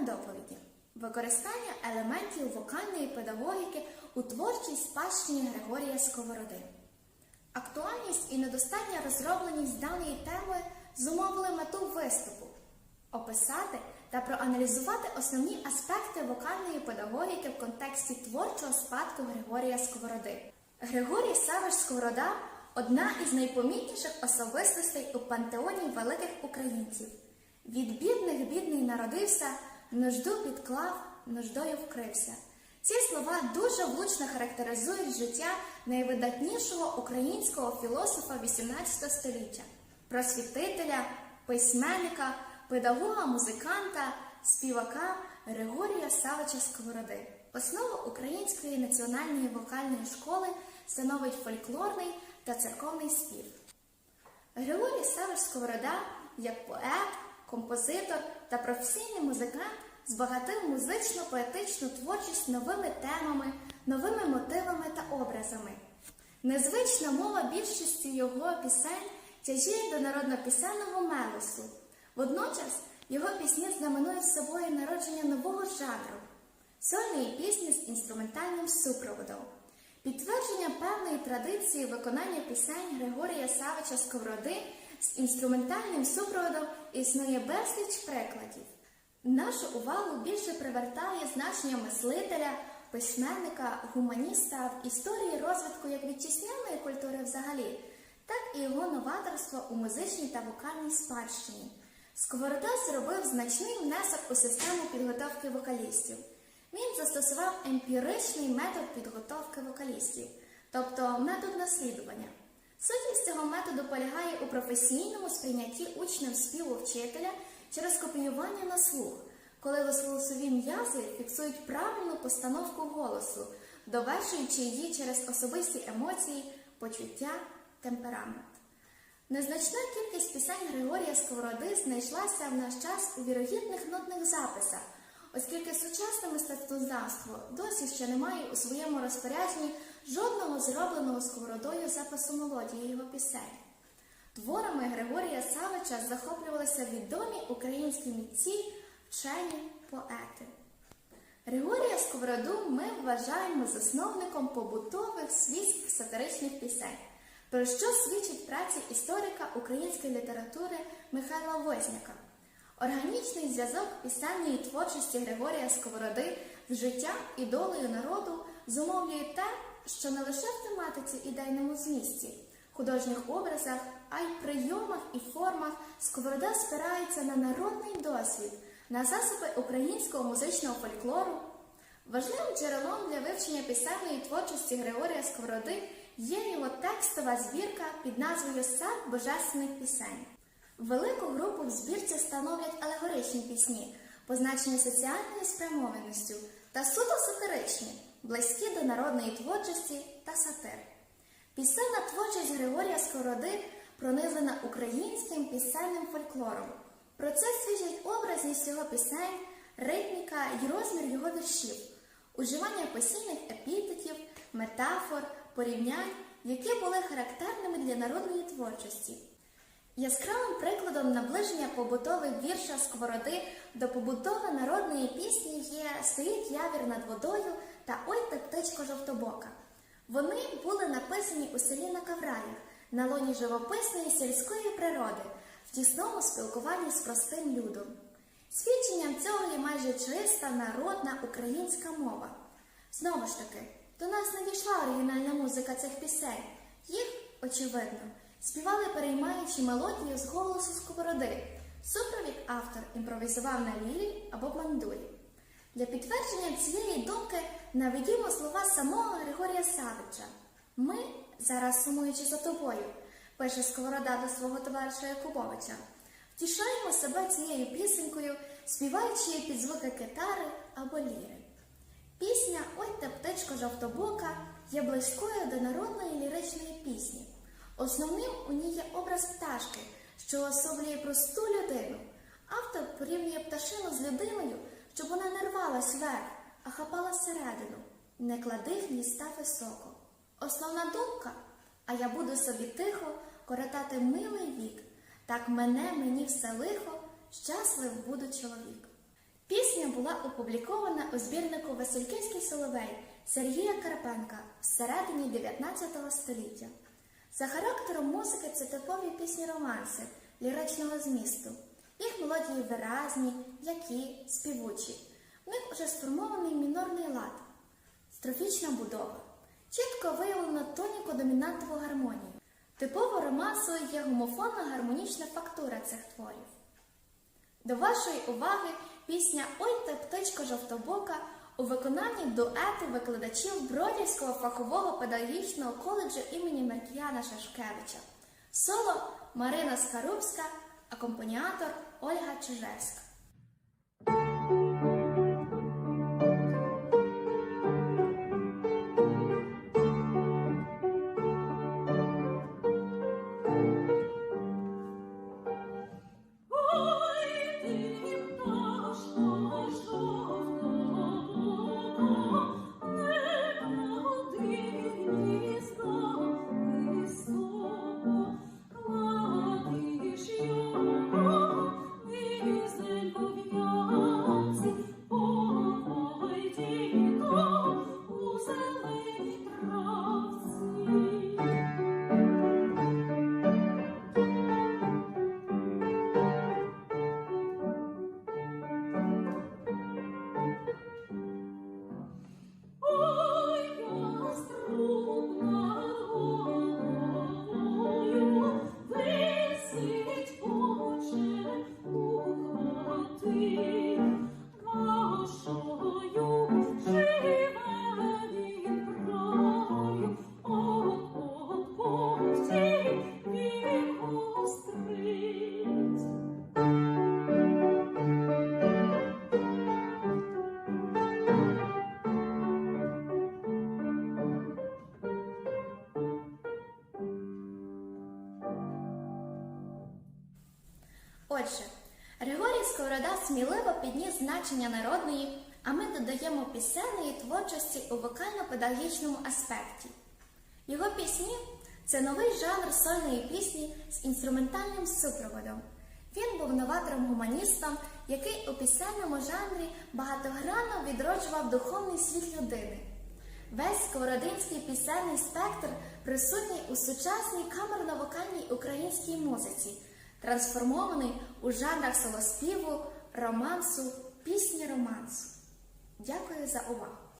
Доповіді використання елементів вокальної педагогіки у творчій спадщині Григорія Сковороди. Актуальність і недостатня розробленість даної теми зумовили мету виступу описати та проаналізувати основні аспекти вокальної педагогіки в контексті творчого спадку Григорія Сковороди. Григорій Савич Сковорода одна із найпомітніших особистостей у пантеоні великих українців. Від бідних бідний народився, нужду підклав, нуждою вкрився. Ці слова дуже влучно характеризують життя найвидатнішого українського філософа XVIII століття, просвітителя, письменника, педагога, музиканта, співака Григорія Савича Сковороди. Основу української національної вокальної школи становить фольклорний та церковний спів. Григорій Савич Сковорода, як поет, композитор та професійний музикант, збагатив музично поетичну творчість новими темами, новими мотивами та образами. Незвична мова більшості його пісень тяжіє до народнопісенного мелосу. Водночас його пісні знаменують собою народження нового жанру сольної пісні з інструментальним супроводом. Підтвердження певної традиції виконання пісень Григорія Савича Сковороди з інструментальним супроводом існує безліч прикладів. Нашу увагу більше привертає значення мислителя, письменника, гуманіста в історії розвитку як вітчизняної культури взагалі, так і його новаторство у музичній та вокальній спадщині. Сковорода зробив значний внесок у систему підготовки вокалістів. Він застосував емпіричний метод підготовки вокалістів, тобто метод наслідування. Сутність цього методу полягає у професійному сприйнятті учнем співу вчителя через копіювання на слух, коли голосові м'язи фіксують правильну постановку голосу, довершуючи її через особисті емоції, почуття, темперамент. Незначна кількість пісень Григорія Сковороди знайшлася в наш час у вірогідних нотних записах, оскільки сучасне мистецтвознавство досі ще не має у своєму розпорядженні жодного зробленого сковородою запису мелодії його пісень. Творами Григорія Савича захоплювалися відомі українські митці, вчені, поети. Григорія Сковороду ми вважаємо засновником побутових світських сатиричних пісень, про що свідчить праці історика української літератури Михайла Возняка. Органічний зв'язок пісенної творчості Григорія Сковороди з життям і долею народу зумовлює те, що не лише в тематиці ідейному змісті, художніх образах, а й прийомах і формах Сковорода спирається на народний досвід, на засоби українського музичного фольклору. Важливим джерелом для вивчення пісенної творчості Григорія Сковороди є його текстова збірка під назвою Сад божественних пісень. Велику групу в збірці становлять алегоричні пісні, позначені соціальною спрямованістю та суто сатиричні, близькі до народної творчості та сатир. Пісенна творчість Григорія Сковороди пронизана українським пісенним фольклором. Про це свідчить образність його пісень, ритміка й розмір його віршів, уживання постійних епітетів, метафор, порівнянь, які були характерними для народної творчості. Яскравим прикладом наближення побутових вірша Сковороди до побутови народної пісні є Стоїть явір над водою та Ой та птичко жовтобока. Вони були написані у селі на Кавраях, на лоні живописної сільської природи, в тісному спілкуванні з простим людом. Свідченням цього є майже чиста народна українська мова. Знову ж таки, до нас не дійшла оригінальна музика цих пісень. Їх, очевидно, співали переймаючи мелодію з голосу сковороди. Супровід автор імпровізував на лірі або бандурі. Для підтвердження цієї думки наведімо слова самого Григорія Савича. Ми, зараз сумуючи за тобою, пише Сковорода до свого товариша Якубовича, втішаємо себе цією пісенькою, співаючи її під звуки китари або ліри. Пісня Ой та птичко жовтобока є близькою до народної ліричної пісні. Основним у ній є образ пташки, що особлює просту людину. Автор порівнює пташину з людиною, щоб вона не рвалась вверх, а хапала середину. Не клади гнізда високо. Основна думка, а я буду собі тихо коротати милий вік. Так мене мені все лихо, щаслив буду чоловік. Пісня була опублікована у збірнику Васильківський Соловей Сергія Карпенка всередині 19 століття. За характером музики це типові пісні романси ліричного змісту. Їх мелодії виразні, м'які, співучі. В них уже сформований мінорний лад, строфічна будова. Чітко виявлено тоніко-домінантову гармонію. Типово романсою є гомофонна гармонічна фактура цих творів. До вашої уваги пісня Ой та птичко жовтобока у виконанні дуету викладачів Бродівського фахового педагогічного коледжу імені Маркіяна Шашкевича. Соло Марина Скарубська, акомпаніатор Ольга Чижевська. Отже, Григорій Сковорода сміливо підніс значення народної, а ми додаємо пісенної творчості у вокально-педагогічному аспекті. Його пісні це новий жанр сольної пісні з інструментальним супроводом. Він був новатором-гуманістом, який у пісенному жанрі багатогранно відроджував духовний світ людини. Весь сковородинський пісенний спектр присутній у сучасній камерно-вокальній українській музиці, трансформований у жанрах солоспіву, романсу, пісні романсу. Дякую за увагу!